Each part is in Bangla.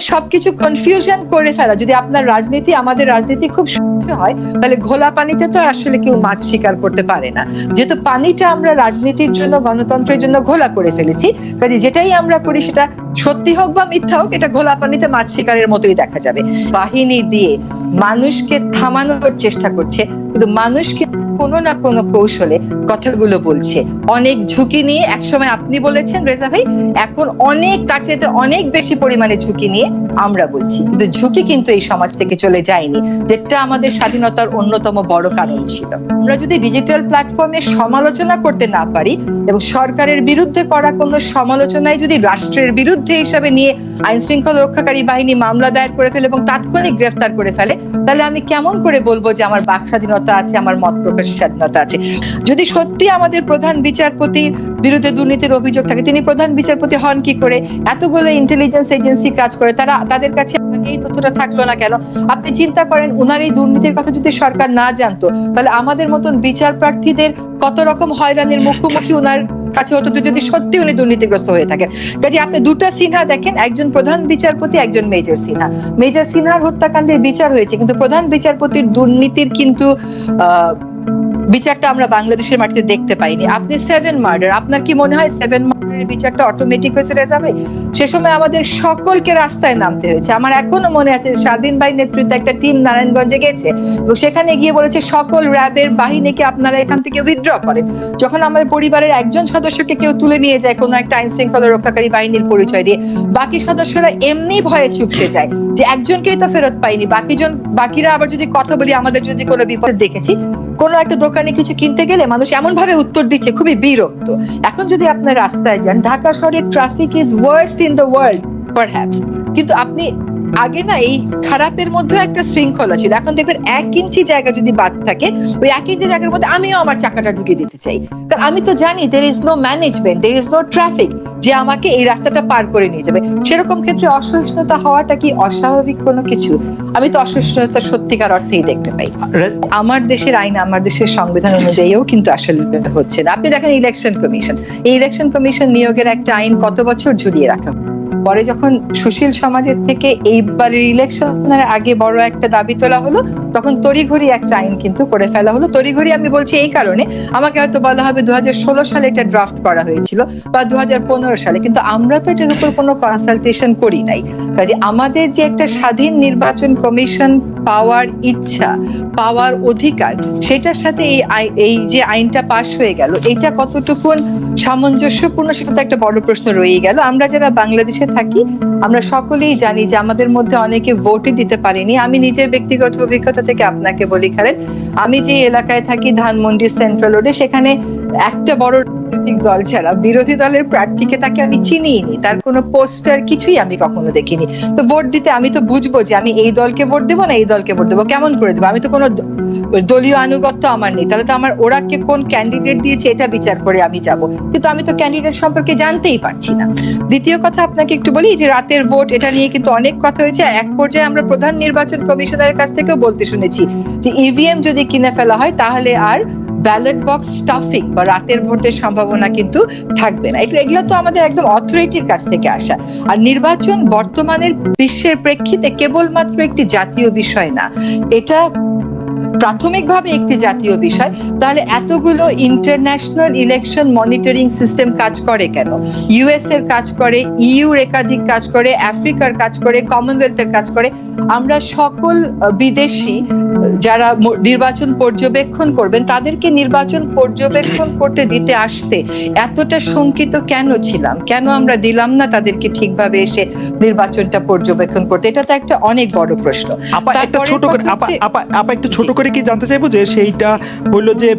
সবকিছু কনফিউশন করে ফেলা। যদি আপনার রাজনীতি, আমাদের রাজনীতি খুব স্বচ্ছ হয়, তাহলে ঘোলা পানিতে তো আসলে কেউ মাছ শিকার করতে পারে না। যেহেতু পানিটা আমরা রাজনীতির জন্য, গণতন্ত্রের জন্য ঘোলা করে ফেলেছি, কাজে যেটাই আমরা করি সেটা সত্যি হোক বা মিথ্যা হোক, এটা ঘোলা পানিতে মাছ শিকারের মতোই দেখা যাবে। বাহিনী দিয়ে মানুষকে থামানোর চেষ্টা করছে, কিন্তু মানুষকে কোনো না কোনো কৌশলে কথাগুলো বলছে। অনেক ঝুঁকি নিয়ে একসময় আপনি বলেছেন, রেজা ভাই, এখন অনেক, তার চাইতে অনেক বেশি পরিমাণে ঝুঁকি নিয়ে আমরা বলছি। কিন্তু ঝুঁকি কিন্তু এই সমাজ থেকে চলে যায়নি, যেটা আমাদের স্বাধীনতার অন্যতম বড় কারণ ছিল। আমরা যদি ডিজিটাল প্ল্যাটফর্মে সমালোচনা করতে না পারি এবং সরকারের বিরুদ্ধে করা কোনো সমালোচনায় যদি রাষ্ট্রের বিরুদ্ধে হিসাবে নিয়ে আইন শৃঙ্খলা রক্ষাকারী বাহিনী মামলা দায়ের করে ফেলে এবং তাৎক্ষণিক গ্রেফতার করে ফেলে, তাহলে আমি কেমন করে বলব যে আমার বাক স্বাধীনতা আছে, আমার মত প্রকাশের স্বাধীনতা আছে। যদি সত্যি আমাদের প্রধান বিচারপতির বিরুদ্ধে দুর্নীতির অভিযোগ থাকে তিনি প্রধান বিচারপতি হন কি করে? এতগুলো ইন্টেলিজেন্স এজেন্সি কাজ করে তারা তাদের কাছে এই তথ্যটা থাকল না কেন? আপনি চিন্তা করেন উনার এই দুর্নীতির কথা যদি সরকার না জানতো তাহলে আমাদের মতন বিচার প্রার্থীদের কত রকম হয়রানির মুখোমুখি উনার কাছে হতো যদি সত্যি উনি দুর্নীতিগ্রস্ত হয়ে থাকেন কাজে আপনি দুটা সিনহা দেখেন একজন প্রধান বিচারপতি একজন মেজর সিনহা। মেজর সিনহার হত্যাকাণ্ডের বিচার হয়েছে কিন্তু প্রধান বিচারপতির দুর্নীতির কিন্তু আহ, বিচারটা আমরা বাংলাদেশের মাটিতে দেখতে পাইনি। আপনি সেভেন মার্ডার আপনার কি মনে হয় সেভেন মার্ডারের বিচারটা অটোমেটিক হয়েছে রেজা ভাই সে সময় আমাদের সকলকে রাস্তায় নামতে হয়েছে। আমার এখনও মনে আছে, স্বাধীন ভাই নেতৃত্বে একটা টিম নারায়ণগঞ্জে গেছে। এবং সেখানে গিয়ে বলেছে, সকল র্যাবের বাহিনীকে আপনারা এখান থেকে উইথড্র করেন। যখন আমাদের পরিবারের একজন সদস্যকে কেউ তুলে নিয়ে যায়, কোনো একটা আইন শৃঙ্খলা রক্ষাকারী বাহিনীর পরিচয় দিয়ে, বাকি সদস্যরা এমনি ভয়ে চুপসে যায় যে, একজনকেই তো ফেরত পাইনি। বাকিজন, বাকিরা আবার যদি কথা বলি, আমাদের যদি কোনো বিপদ দেখেছি। কোনো একটা দোকানে কিছু কিনতে গেলে মানুষ এমন ভাবে উত্তর দিচ্ছে, খুবই বিরক্ত। এখন যদি আপনার রাস্তায় যান ঢাকা শহরের traffic is worst in the world perhaps কিন্তু আপনি আগে না এই খারাপের মধ্যে একটা শৃঙ্খলা ছিল। এখন দেখবেন এক ইঞ্চি জায়গা যদি বাদ থাকে ওই এক ইঞ্চি জায়গার মধ্যে আমিও আমার চাকাটা ঢুকিয়ে দিতে চাই। কারণ আমি তো জানি there is no management there is no traffic যে আমাকে এই রাস্তাটা পার করে নিয়ে যাবে। সেরকম ক্ষেত্রে অসহিষ্ণুতা হওয়াটা কি অস্বাভাবিক কোনো কিছু? আমি তো অসহিষ্ণুতা সত্যিকার অর্থেই দেখতে পাই। আমার দেশের আইন আমার দেশের সংবিধান অনুযায়ীও কিন্তু আসলে হচ্ছে না। আপনি দেখেন ইলেকশন কমিশন এই ইলেকশন কমিশন নিয়োগের একটা আইন কত বছর ঝুলিয়ে রাখা। পরে যখন সুশীল সমাজের থেকে এইবারের ইলেকশনের আগে বড় একটা দাবি তোলা হলো, তখন তড়িঘড়ি একটা আইন কিন্তু করে ফেলা হলো। তড়িঘড়ি আমি বলছি এই কারণে আমাকে হয়তো বলা হবে দু হাজার ষোলো সালে এটা ড্রাফট করা হয়েছিল বা দু হাজার পনেরো সালে, কিন্তু আমরা তো এটার উপর কোনো কনসালটেশন করি নাই। কাজে আমাদের যে একটা স্বাধীন নির্বাচন কমিশন পাওয়ার ইচ্ছা, পাওয়ার অধিকার, সেটার সাথে এই এই যে আইনটা পাশ হয়ে গেল, এটা কতটুকুন সামঞ্জস্যপূর্ণ সেটা তো একটা বড় প্রশ্ন রয়েই গেল। আমরা যারা বাংলাদেশে থাকি, আমরা সকলেই জানি যে আমাদের মধ্যে অনেকে ভোটই দিতে পারেনি। আমি নিজের ব্যক্তিগত অভিজ্ঞতা থেকে আপনাকে বলি, খালেদ। আমি যে এলাকায় থাকি, ধানমন্ডি সেন্ট্রাল রোডে, সেখানে একটা বড় রাজনৈতিক দল ছাড়া বিরোধী দলের প্রার্থীকে তাকে আমি চিনিই নি তার কোনো পোস্টার কিছুই আমি কখনো দেখিনি। তো ভোট দিতে আমি তো বুঝব যে আমি এই দলকে ভোট দেবো না এই দলকে ভোট দেবো। কেমন করে দেবো? আমি তো কোনো দলীয় আনুগত্য আমার নেই। তাহলে তো আমার, ওরা কে কোন ক্যান্ডিডেট দিয়েছে এটা বিচার করে আমি যাব। কিন্তু আমি তো ক্যান্ডিডেট সম্পর্কে জানতেই পারছি না। দ্বিতীয় কথা আপনাকে একটু বলি যে রাতের ভোট, এটা নিয়ে কিন্তু অনেক কথা হয়েছে। এক পর্যায়ে আমরা প্রধান নির্বাচন কমিশনারের কাছ থেকেও বলতে শুনেছি যে ইভিএম যদি কিনে ফেলা হয় তাহলে আর ব্যালট বক্স স্টাফিং বা রাতের ভোটের সম্ভাবনা কিন্তু থাকবে না। এগুলো তো আমাদের একদম অথরিটির কাছ থেকে আসা। আর নির্বাচন বর্তমানের বিশ্বের প্রেক্ষিতে কেবলমাত্র একটি জাতীয় বিষয় না। এটা প্রাথমিকভাবে একটি জাতীয় বিষয় তাহলে এতগুলো ইন্টারন্যাশনাল ইলেকশন মনিটরিং সিস্টেম কাজ করে কেন? ইউএস এর কাজ করে ইউর একাধিক কাজ করে আফ্রিকার কাজ করে কমনওয়েলথের কাজ করে। আমরা সকল বিদেশি যারা নির্বাচন পর্যবেক্ষণ করবেন তাদেরকে নির্বাচন পর্যবেক্ষণ করতে দিতে আসতে এতটা শঙ্কিত কেন ছিলাম? কেন আমরা দিলাম না তাদেরকে ঠিকভাবে এসে নির্বাচনটা পর্যবেক্ষণ করতে? এটা তো একটা অনেক বড় প্রশ্ন। আপা একটা ছোট করে আপা আপা একটু ছোট জি। করে কি জানতে চাইব যে সেইটা হইল যে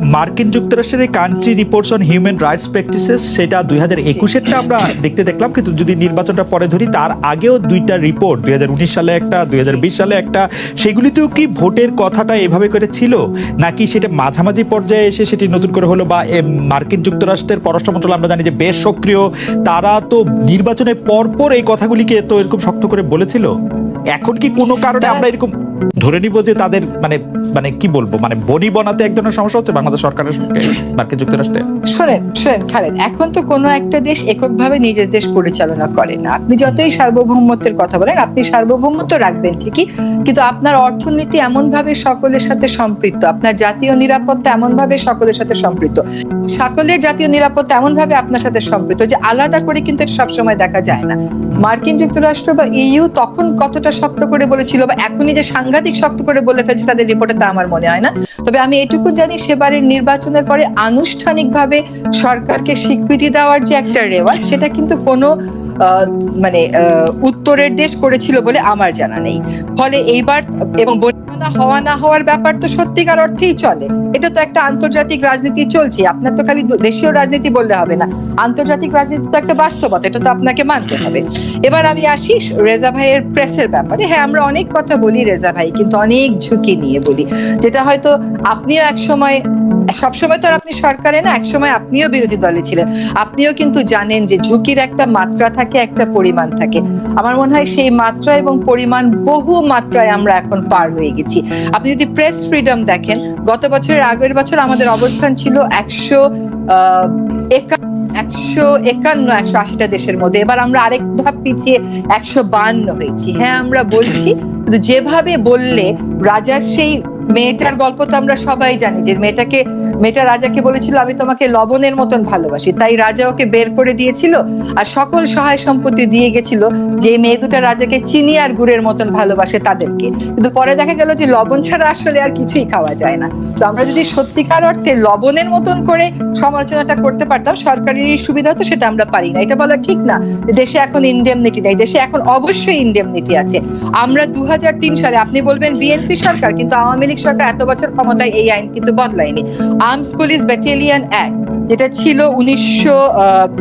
মার্কিন যুক্তরাষ্ট্রের country reports on human rights practices সেটা দুই হাজার একুশেরটা আমরা দেখতে দেখলাম কিন্তু যদি নির্বাচনটা পরে ধরি তার আগেও দুইটা রিপোর্ট দুই হাজার উনিশ সালে একটা দুই হাজার বিশ সালে একটা সেগুলিতেও কি ভোটের কথাটা এভাবে করে ছিল? নাকি সেটা মাঝামাঝি পর্যায়ে এসে সেটি নতুন করে হলো বা মার্কিন যুক্তরাষ্ট্রের পররাষ্ট্র মন্ত্রণালয় আমরা জানি যে বেশ সক্রিয় তারা তো নির্বাচনের পরপর এই কথাগুলিকে তো এরকম শক্ত করে বলেছিল? এখন কি কোনো কারণে আমরা এরকম ধরে নিব যে তাদের মানে মানে কি বলব মানে বনি বনাতে এক ধরনের সমস্যা হচ্ছে বাংলাদেশ সরকারের সঙ্গে, মার্কিন যুক্তরাষ্ট্রে। শোনেন শোনেন, খালেদ, এখন তো কোনো একটা দেশ এককভাবে নিজের দেশ পরিচালনা করে না। আপনি যতই সার্বভৌমত্বের কথা বলেন, আপনি সার্বভৌমত্ব রাখবেন ঠিকই, কিন্তু আপনার অর্থনীতি এমন ভাবে সকলের সাথে সম্পৃক্ত, আপনার জাতীয় নিরাপত্তা এমন ভাবে সকলের সাথে সম্পৃক্ত, সকলের জাতীয় নিরাপত্তা এমন ভাবে আপনার সাথে সম্পৃক্ত যে আলাদা করে কিন্তু সবসময় দেখা যায় না। মার্কিন যুক্তরাষ্ট্র বা ইইউ তখন কতটা শক্ত করে বলেছিল বা এখনই যে সাংঘাতিক শক্ত করে বলে ফেলছে, তাদের রিপোর্টে তা আমার মনে হয় না। তবে আমি এটুকু জানি, সেবারের নির্বাচনের পরে আনুষ্ঠানিকভাবে সরকারকে স্বীকৃতি দেওয়ার যে একটা রেওয়াজ, সেটা কিন্তু কোনো মানে উত্তরের দেশ করেছিল বলে আমার জানা নেই। ফলে এইবার, এবং বন্যা হওয়া না হওয়ার ব্যাপার তো সত্যিকার অর্থেই চলে। এটা তো একটা আন্তর্জাতিক রাজনীতি চলছে আপনার তো খালি দেশীয় রাজনীতি বললে হবে না। আন্তর্জাতিক রাজনীতি তো একটা বাস্তবতা, এটা তো আপনাকে মানতে হবে। এবার আমি আসি রেজা ভাইয়ের প্রেসের ব্যাপারে। হ্যাঁ আমরা অনেক কথা বলি রেজা ভাই, কিন্তু অনেক ঝুঁকি নিয়ে বলি। যেটা হয়তো আপনিও এক সময়, সবসময় তো আপনি সরকারে না একসময় আপনিও বিরোধী দলে ছিলেন। আপনিও কিন্তু জানেন যে ঝুঁকির একটা মাত্রা একটা পরিমাণ থাকে। আমার মনে হয় সেই মাত্রা এবং পরিমাণ বহু মাত্রায় আমরা এখন পার হয়ে গেছি। আপনি যদি প্রেস ফ্রিডম দেখেন, গত বছরের আগের বছর আমাদের অবস্থান ছিল একশো একশো একান্ন, একশো আশিটা দেশের মধ্যে। এবার আমরা আরেক ধাপ পিছিয়ে একশো বান্ন হয়েছি। হ্যাঁ আমরা বলছি, কিন্তু যেভাবে বললে রাজার সেই মেয়েটার গল্প তো আমরা সবাই জানি যে মেয়েটাকে, মেয়েটা রাজাকে বলেছিল, আমি তোমাকে লবণের মতন ভালোবাসি। তাই রাজা ওকে বের করে দিয়েছিল আর সকল সহায় সম্পত্তি দিয়ে গেছিল যে মেয়ে দুটা রাজাকে চিনি আর গুড়ের মতন ভালোবাসে তাদেরকে। কিন্তু পরে দেখা গেল যে লবণ ছাড়া আসলে আর কিছুই খাওয়া যায় না। তো আমরা যদি সত্যিকার অর্থে লবণের মতন করে সমালোচনাটা করতে পারতাম সরকারের সুবিধা তো সেটা আমরা পারি না। এটা বলা ঠিক না দেশে এখন ইন্ডেমনিটি নেই, দেশে এখন অবশ্যই ইন্ডেমনিটি আছে। আমরা দু হাজার তিন সালে, আপনি বলবেন বিএনপি সরকার, কিন্তু আওয়ামী লীগ সরকার এত বছর ক্ষমতায় এই আইন কিন্তু বদলায়নি। আর্মস পুলিশ ব্যাটালিয়ন অ্যাক্ট যেটা ছিল উনিশশো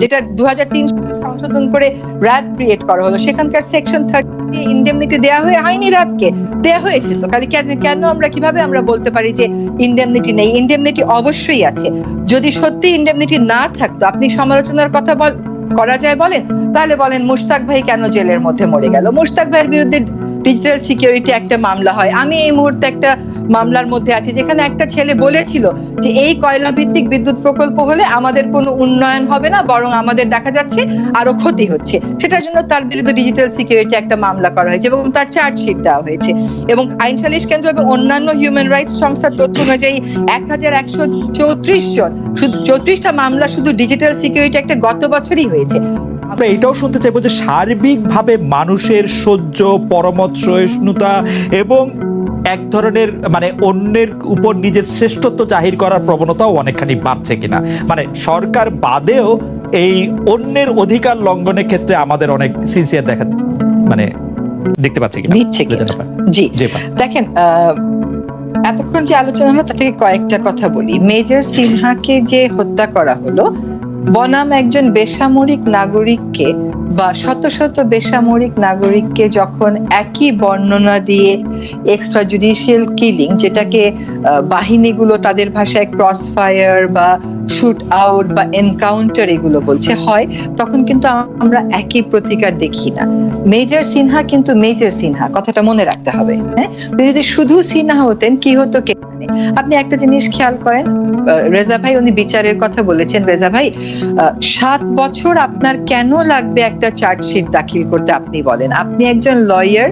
যেটা দু সংশোধন করে র্যাব ক্রিয়েট করা হলো। সেখানকার সেকশন থার্টি ইন্ডেমনিটি হয়ে র্যাবকে হয়েছে তো। কেন আমরা কীভাবে আমরা বলতে পারি যে ইন্ডেমনিটি নেই? ইন্ডেমনিটি অবশ্যই আছে। যদি সত্যি ইন্ডেমনিটি না থাকতো, আপনি সমালোচনার কথা বল, করা যায় বলেন, তাহলে বলেন মুশতাক ভাই কেন জেলের মধ্যে মরে গেল? মুশতাক ভাইয়ের বিরুদ্ধে ডিজিটাল সিকিউরিটি একটা মামলা হয়। আমি এই মুহূর্তে একটা মামলার মধ্যে আছি, যেখানে একটা ছেলে বলেছিল যে এই কয়লা ভিত্তিক বিদ্যুৎ প্রকল্প হলে আমাদের কোনো উন্নয়ন হবে না, বরং আমাদের দেখা যাচ্ছে আরও ক্ষতি হচ্ছে। সেটার জন্য তার বিরুদ্ধে ডিজিটাল সিকিউরিটি একটা মামলা করা হয়েছে এবং তার চার্জশিট দেওয়া হয়েছে। এবং আইন সালিশ কেন্দ্র এবং অন্যান্য হিউম্যান রাইটস সংস্থার তথ্য অনুযায়ী এক হাজার একশো চৌত্রিশ জন, চৌত্রিশটা মামলা শুধু ডিজিটাল সিকিউরিটি একটা গত বছরই হয়েছে। আমরা এটাও শুনতে চাইব যে সার্বিকভাবে মানুষের সহ্য পরমত সহিষ্ণুতা এবং এক ধরনের মানে অন্যের উপর নিজের শ্রেষ্ঠত্ব জাহির করার প্রবণতাও অনেকখানি বাড়ছে কিনা। মানে সরকার বাদেও এই অন্যের অধিকার লঙ্ঘনের ক্ষেত্রে আমাদের অনেক সিনসিয়ার দেখা মানে দেখতে পাচ্ছি কিনা? পারছি। জি। দেখেন আহ, এতক্ষণ যে আলোচনা হলো তা থেকে কয়েকটা কথা বলি। মেজর সিনহাকে যে হত্যা করা হলো বনাম একজন বেসামরিক নাগরিককে বা শত শত বেসামরিক নাগরিককে যখন একই বর্ণনা দিয়ে এক্সট্রা জুডিশিয়াল কিলিং যেটাকে বাহিনীগুলো তাদের ভাষায় ক্রস ফায়ার বা শুট আউট বা এনকাউন্টার এগুলো বলছে, হয়, তখন কিন্তু আমরা একই প্রতিকার দেখি না। মেজর সিনহা কিন্তু মেজর সিনহা, কথাটা মনে রাখতে হবে হ্যাঁ? যদি শুধু সিনহা হতেন, কি হতো কে? জানে? আপনি একটা জিনিস খেয়াল করেন রেজা ভাই উনি বিচারের কথা বলেছেন। রেজা ভাই সাত বছর আপনার কেন লাগবে একটা চার্জশিট দাখিল করতে আপনি বলেন? আপনি একজন লয়ার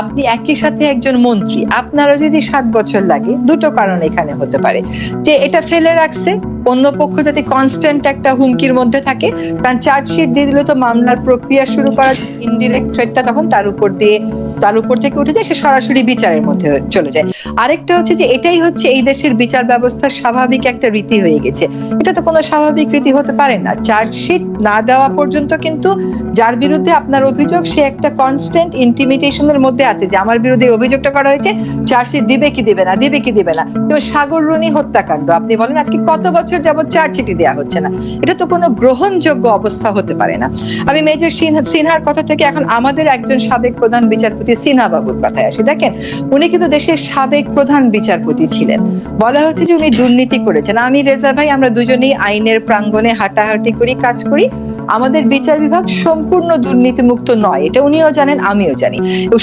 আপনি একই সাথে একজন মন্ত্রী। আপনারও যদি সাত বছর লাগে, দুটো কারণ এখানে হতে পারে। যে এটা ফেলে রাখছে অন্য পক্ষ যাতে কনস্ট্যান্ট একটা হুমকির মধ্যে থাকে, কারণ চার্জশিট দিয়ে দিলে তো মামলার প্রক্রিয়া শুরু করা ইনডিরেক্ট থ্রেটটা তখন তার উপর দিয়ে, তার উপর থেকে উঠে যায়, সে সরাসরি বিচারের মধ্যে চলে যায়। আরেকটা হচ্ছে যে এটাই হচ্ছে এই দেশের বিচার ব্যবস্থার স্বাভাবিক একটা রীতি হয়ে গেছে। এটা তো কোনো স্বাভাবিক রীতি হতে পারে না। চার্জশিট না দেওয়া পর্যন্ত কিন্তু যার বিরুদ্ধে আপনার অভিযোগ, সে একটা কনস্ট্যান্ট ইন্টিমিটেশনের মধ্যে আছে যে আমার বিরুদ্ধে অভিযোগটা করা হয়েছে চার্জশিট দিবে কি দিবে না, দিবে কি দিবে না। যেমন সাগর রুনি হত্যাকাণ্ড, আপনি বলেন আজকে কত বছর যাবত চার্জশিটই দেওয়া হচ্ছে না। এটা তো কোনো গ্রহণযোগ্য অবস্থা হতে পারে না। আমি মেজর সিনহার কথা থেকে এখন আমাদের একজন সাবেক প্রধান বিচারপতি সিনহা বাবুর কথায় আসি। দেখেন, উনি কিন্তু দেশের সাবেক প্রধান বিচারপতি ছিলেন। বলা হচ্ছে যে উনি দুর্নীতি করেছেন। আমি রেজা ভাই, আমরা দুজনেই আইনের প্রাঙ্গণে হাঁটাহাঁটি করি, কাজ করি। আমাদের বিচার বিভাগ সম্পূর্ণ দুর্নীতিমুক্ত নয়, এটা উনিও জানেন, আমিও জানি।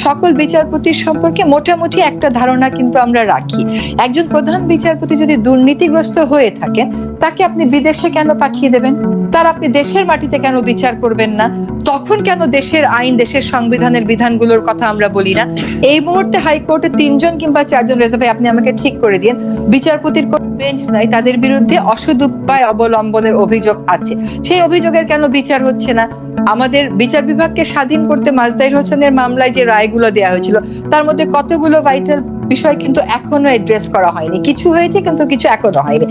সকল বিচারপতির সম্পর্কে মোটামুটি একটা ধারণা কিন্তু আমরা রাখি। একজন প্রধান বিচারপতি যদি দুর্নীতিগ্রস্ত হয়ে থাকেন তাকে আপনি বিদেশে কেন পাঠিয়ে দেবেন? তার আপনি দেশের মাটিতে কেন বিচার করবেন না? তখন কেন দেশের আইন, দেশের সংবিধানের বিধানগুলোর কথা আমরা বলি না? এই মুহূর্তে হাইকোর্টে তিনজন কিংবা চারজন রেজা ভাই, আপনি আমাকে ঠিক করে দিন, বিচারপতির কোন বেঞ্চ নাই, তাদের বিরুদ্ধে অসৎ উপায় অবলম্বনের অভিযোগ আছে। সেই অভিযোগের কেন বিচার হচ্ছে না। আমাদের বিচার বিভাগকে স্বাধীন করতে মাজদাইর হোসেনের মামলায় যে রায়গুলো দেওয়া হয়েছিল, তার মধ্যে কতগুলো ভাইটাল বিষয় কিন্তু এখনও অ্যাড্রেস করা হয়নি। কিছু হয়েছে কিন্তু কিছু এখনও হয়নি।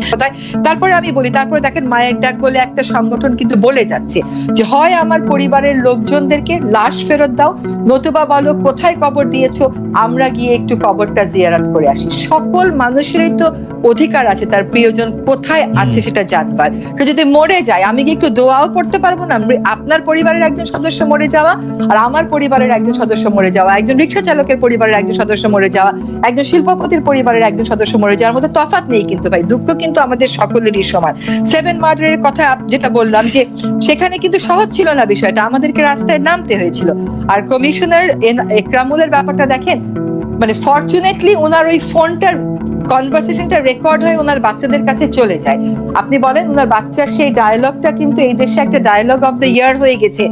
তারপরে আমি বলি তারপরে দেখেন মায়ের ডাক বলে একটা সংগঠন কিন্তু বলে যাচ্ছে যে হয় আমার পরিবারের লোকজনদেরকে লাশ ফেরত দাও নতুবা বলো কোথায় কবর দিয়েছ আমরা গিয়ে একটু কবরটা জিয়ারাত করে আসি। সকল মানুষেরই তো অধিকার আছে তার প্রিয়জন কোথায় আছে সেটা জানবার। সে যদি মরে যায় আমি কি একটু দোয়াও পড়তে পারব না? আপনার পরিবারের একজন সদস্য মরে যাওয়া আর আমার পরিবারের একজন সদস্য মরে যাওয়া একজন রিক্সা চালকের পরিবারের একজন সদস্য মরে যাওয়া একজন শিল্পপতির পরিবারের একজন সদস্য মরে যাওয়ার মধ্যে তফাৎ নেই কিন্তু ভাই, দুঃখ কিন্তু আমাদের সকলেরই সমান। সেভেন মার্ডারের কথা যেটা বললাম যে, সেখানে কিন্তু সহজ ছিল না বিষয়টা, আমাদেরকে রাস্তায় নামতে হয়েছিল। আর কমিশনার একরামুলের ব্যাপারটা দেখেন মানে ফরচুনেটলি ওনার ওই ফোনটার কনভারসেশনটা রেকর্ড হয়ে ওনার বাচ্চাদের কাছে চলে যায়। আপনি বলেন ওনার বাচ্চার সেই ডায়লগটা কিন্তু এই দেশে একটা ডায়লগ অফ দ্য ইয়ার হয়ে গেছে।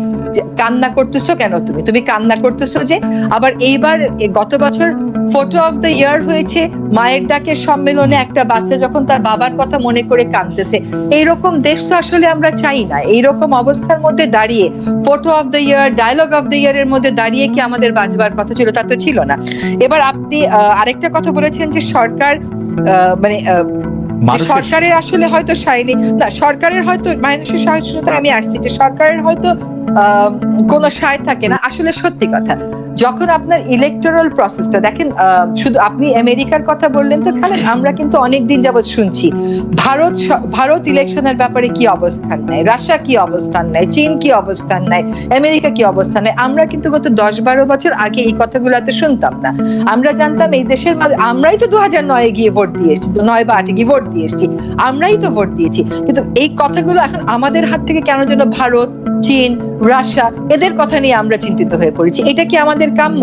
কান্না করতেছো কেন তুমি? তুমি কান্না করতেছো যে, আবার এইবার গত বছর ফটো অফ দ্য ইয়ার হয়েছে মায়ের ডাকের সম্মেলনে একটা বাচ্চা যখন তার বাবার কথা মনে করে কাঁদতেছে। এইরকম দেশ তো আসলে আমরা চাই না। এইরকম অবস্থার মধ্যে দাঁড়িয়ে photo of the year dialogue of the year এর মধ্যে দাঁড়িয়ে কি আমাদের বাঁচবার কথা ছিল? তা তো ছিল না। এবার আপনি আরেকটা কথা বলেছেন যে সরকার মানে সরকারের আসলে হয়তো সায়নি। না সরকারের হয়তো মানুষের সহিষ্ণুতায় আমি আসছি যে সরকারের হয়তো কোনো সায় থাকে না। আসলে সত্যি কথা। যখন আপনার ইলেকটোরাল প্রসেসটা দেখেন শুধু আপনি আমেরিকার কথা বললেন তো খালেন আমরা কিন্তু অনেক দিন যাবৎ শুনছি, ভারত ভারত ইলেকশনের ব্যাপারে কি অবস্থান নেয়, রাশিয়া কি অবস্থান নেয়, চীন কি অবস্থান নেয়, আমেরিকা কি অবস্থান নেয়, আমরা কিন্তু গত দশ বারো বছর আগে এই কথাগুলো এত শুনতাম না। আমরা জানতাম এই দেশের আমরাই তো দু হাজার নয়ে গিয়ে ভোট দিয়ে এসেছি নয় বা আটে গিয়ে ভোট দিয়ে এসেছি, আমরাই তো ভোট দিয়েছি। কিন্তু এই কথাগুলো এখন আমাদের হাত থেকে কেন যেন ভারত, চীন, রাশিয়া, এদের কথা নিয়ে আমরা চিন্তিত হয়ে পড়েছি, এটা কি আমাদের কাম্য।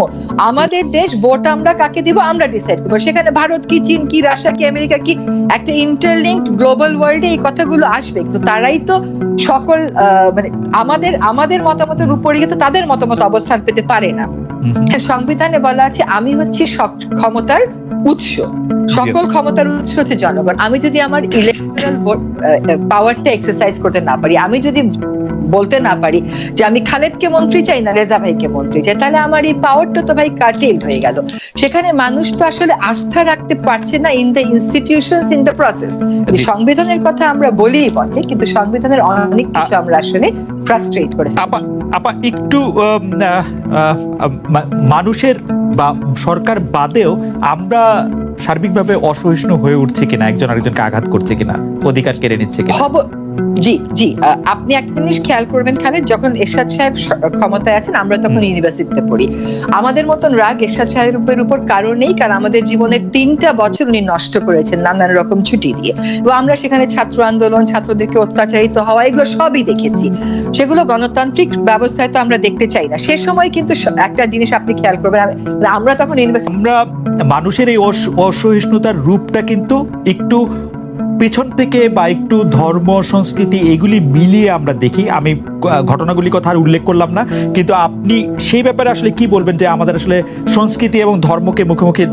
আমাদের দেশ ভোট আমরা কাকে দিব? আমরা ডিসাইড করব। সেখানে ভারত কি চীন কি রাশিয়া কি আমেরিকা কি একটা ইন্টারলিঙ্কড গ্লোবাল ওয়ার্ল্ডে এই কথাগুলো আসবে। কিন্তু তারাই তো সকল মানে আমাদের আমাদের মতামতের উপরে তো তাদের মতামত অবস্থান পেতে পারে না। হুম। সংবিধানে বলা আছে আমি হচ্ছি ক্ষমতার উৎস। সকল ক্ষমতার উৎস হচ্ছে জনগণ। আমি যদি আমার ইলেকট্রাল পাওয়ারটা এক্সারসাইজ করতে না পারি আমি যদি বলতে না পারি যে আমি খালেদকে মন্ত্রী চাই না রেজা ভাইকে মন্ত্রী চাই তাহলে আমার এই পাওয়ারটা তো ভাই কাটেল্ড হয়ে গেল। সেখানে মানুষ তো আসলে আস্থা রাখতে পারছে না in the institutions in the process সংবিধানের কথা আমরা বলিই বটে কিন্তু সংবিধানের অনেক কিছু আমরা আসলে ফ্রাস্ট্রেট করে আপা একটু মানুষের বা সরকার বাদেও আমরা সার্বিকভাবে অসহিষ্ণু হয়ে উঠছে কিনা একজন আরেকজনকে আঘাত করছে কিনা অধিকার কেড়ে নিচ্ছে কিনা? জি জি আপনি একটা জিনিস খেয়াল করবেন খালেদ যখন এরশাদ সাহেব ক্ষমতায় আছেন আমরা তখন ইউনিভার্সিটিতে পড়ি। আমাদের মতন রাগ এরশাদ সাহেবের উপর কারণ নেই কারণ আমাদের জীবনের তিনটা বছর উনি নষ্ট করেছেন নানান রকম ছুটি দিয়ে। এবং আমরা সেখানে ছাত্র আন্দোলন ছাত্রদেরকে অত্যাচারিত হওয়া এগুলো সবই দেখেছি। সেগুলো গণতান্ত্রিক ব্যবস্থায় তো আমরা দেখতে চাই না। সে সময় কিন্তু একটা জিনিস আপনি খেয়াল করবেন আমরা তখন ইউনিভার্সিটি আমরা মানুষের এই অসহিষ্ণুতার রূপটা কিন্তু একটু পেছন থেকে বা একটু ধর্ম সংস্কৃতি এগুলি মিলিয়ে আমরা দেখি। আমি আহ, ঘটনাগুলির কথা আর উল্লেখ করলাম না। কিন্তু আপনি সেই ব্যাপারে আসলে কি বলবেন যে আমাদের আসলে সংস্কৃতি এবং ধর্মকে মুখোমুখি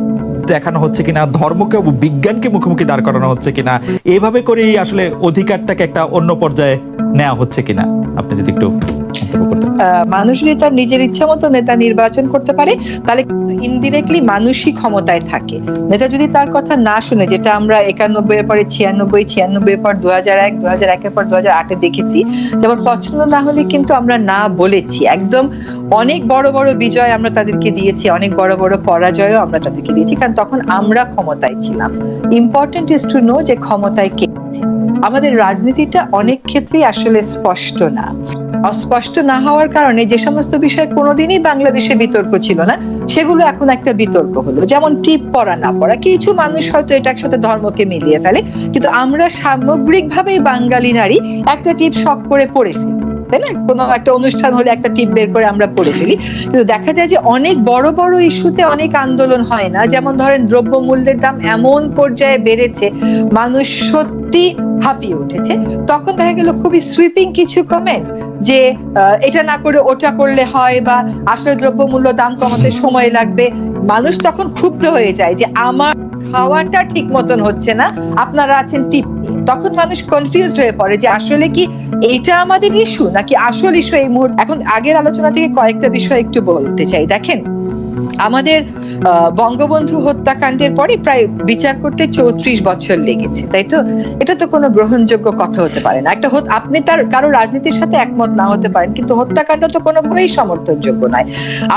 দেখানো হচ্ছে কিনা ধর্মকে বিজ্ঞানকে মুখোমুখি দাঁড় করানো হচ্ছে কিনা এভাবে করেই আসলে অধিকারটাকে একটা অন্য পর্যায়ে নেওয়া হচ্ছে কিনা? আপনি যদি একটু মানুষ যদি তার নিজের ইচ্ছা মতো নেতা নির্বাচন করতে পারে, তাহলে ইনডিরেক্টলি মানুষই ক্ষমতায় থাকে। নেতা যদি তার কথা না শুনে, যেটা আমরা একানব্বই এর পরে ছিয়ানব্বই ছিয়ানব্বই এর পর দু হাজার এক দু হাজার একের পর দু হাজার আটে দেখেছি, যেমন পছন্দ না হলে কিন্তু আমরা না বলেছি। একদম অনেক বড় বড় বিজয় আমরা তাদেরকে দিয়েছি, অনেক বড় বড় পরাজয়ও আমরা তাদেরকে দিয়েছি, কারণ তখন আমরা ক্ষমতায় ছিলাম। ইম্পর্টেন্ট ইজ টু নো যে ক্ষমতায় কে আমাদের রাজনীতিটা অনেক ক্ষেত্রেই আসলে স্পষ্ট না। অস্পষ্ট না হওয়ার কারণে যে সমস্ত বিষয় কোনোদিনই বাংলাদেশে বিতর্ক ছিল না, সেগুলো এখন একটা বিতর্ক হলো। যেমন টিপ পড়া, না পড়া, কিছু মানুষ হয়তো এটার সাথে ধর্মকে মিলিয়ে ফেলে, কিন্তু আমরা সামগ্রিকভাবেই বাঙালি নারী একটা টিপ শখ করে পড়ে ফেলি, তাই না? কোনো একটা অনুষ্ঠান হলে একটা টিপ বের করে আমরা পড়ে ফেলি। কিন্তু দেখা যায় যে অনেক বড় বড় ইস্যুতে অনেক আন্দোলন হয় না। যেমন ধরেন দ্রব্যমূল্যের দাম এমন পর্যায়ে বেড়েছে, মানুষ সত্যি হাঁপিয়ে উঠেছে। তখন দেখা গেল খুবই সুইপিং কিছু কমেন্ট যে এটা না করে ওটা করলে হয় বা আসলে দ্রব্যমূল্য দাম কমাতে সময় লাগবে, মানুষ তখন ক্ষুব্ধ হয়ে যায় যে আমার খাওয়াটা ঠিক মতন হচ্ছে না, আপনারা আছেন টিপ তখন মানুষ কনফিউজ হয়ে পড়ে যে আসলে কি এইটা আমাদের ইস্যু নাকি আসল ইস্যু এই মুহূর্তে? এখন আগের আলোচনা থেকে কয়েকটা বিষয় একটু বলতে চাই। দেখেন আমাদের বঙ্গবন্ধু হত্যাকাণ্ডের পরে প্রায় বিচার করতে চৌত্রিশ বছর লেগেছে, তাই তো? এটা তো কোনো গ্রহণযোগ্য কথা হতে পারে না। একটা আপনি তার কারও রাজনীতির সাথে একমত না হতে পারেন, কিন্তু হত্যাকাণ্ড তো কোনোভাবেই সমর্থনযোগ্য নয়।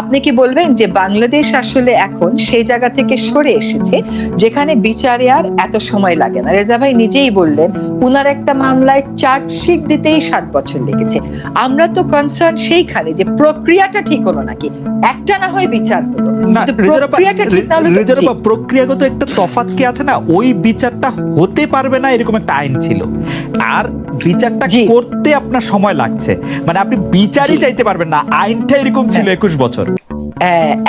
আপনি কি বলবেন যে বাংলাদেশ আসলে এখন সেই জায়গা থেকে সরে এসেছে, যেখানে বিচারে আর এত সময় লাগে না? রেজা ভাই নিজেই বললেন, উনার একটা মামলায় চার্জশিট দিতেই সাত বছর লেগেছে। আমরা তো কনসার্ন সেইখানে যে প্রক্রিয়াটা ঠিক হলো নাকি? একটা না হয় বিচার হলো। প্রক্রিয়াগত একটা তফাৎ কি আছে না? ওই বিচারটা হতে পারবে না এরকম একটা আইন ছিল। আর বিচারটা করতে আপনার সময় লাগছে। মানে আপনি বিচারই। চাইতে পারবেন না। আইনটা এরকম ছিল একুশ বছর। হ্যাঁ,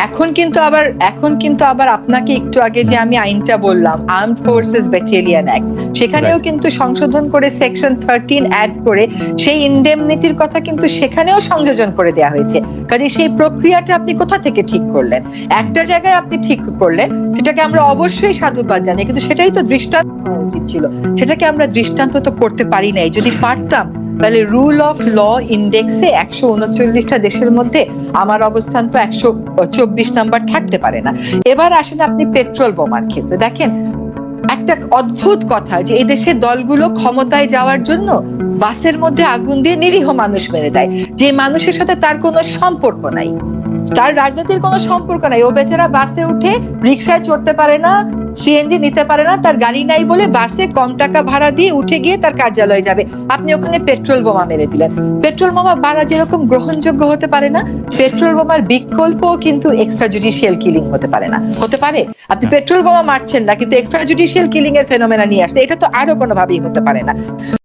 এখন কিন্তু আবার এখন কিন্তু আবার আপনাকে একটু আগে যে আমি আইনটা বললাম আর্ম ফোর্সেস ব্যাটালিয়ান অ্যাক্ট সেখানেও কিন্তু সংশোধন করে সেকশন থার্টিন অ্যাড করে সেই ইন্ডেমনিটির কথা কিন্তু সেখানেও সংযোজন করে দেওয়া হয়েছে। কাজে সেই প্রক্রিয়াটা আপনি কোথা থেকে ঠিক করলেন? একটা জায়গায় আপনি ঠিক করলেন সেটাকে আমরা অবশ্যই সাধুবাদ জানি কিন্তু সেটাই তো দৃষ্টান্ত হওয়া উচিত ছিল। সেটাকে আমরা দৃষ্টান্ত তো করতে পারি নাই। যদি পারতাম তাহলে রুল অফ ল ইন্ডেক্সে একশো উনচল্লিশটা দেশের মধ্যে আমার অবস্থান তো একশো চব্বিশ নাম্বার থাকতে পারে না। এবার আসেন আপনি পেট্রোল বোমার ক্ষেত্রে। দেখেন, একটা অদ্ভুত কথা যে এই দেশের দলগুলো ক্ষমতায় যাওয়ার জন্য বাসের মধ্যে আগুন দিয়ে নিরীহ মানুষ মেরে দেয়। যে মানুষের সাথে তার কোনো সম্পর্ক নাই। তার রাজনীতির কোনো সম্পর্ক নাই। ও বেচারা বাসে উঠে রিক্সায় চড়তে পারে না সিএনজি নিতে পারে না তার গাড়ি নাই বলে বাসে কম টাকা ভাড়া দিয়ে উঠে গিয়ে তার কার্যালয়ে যাবে। আপনি ওখানে পেট্রোল বোমা মেরে দিলেন। পেট্রোল বোমা মারা যেরকম গ্রহণযোগ্য হতে পারে না পেট্রোল বোমার বিকল্প কিন্তু এক্সট্রা জুডিশিয়াল কিলিং হতে পারে না। হতে পারে? আপনি পেট্রোল বোমা মারছেন না কিন্তু এক্সট্রা জুডিশিয়াল কিলিং এর ফেনোমেনা নিয়ে আসছে। এটা তো আরও কোনোভাবেই হতে পারে না।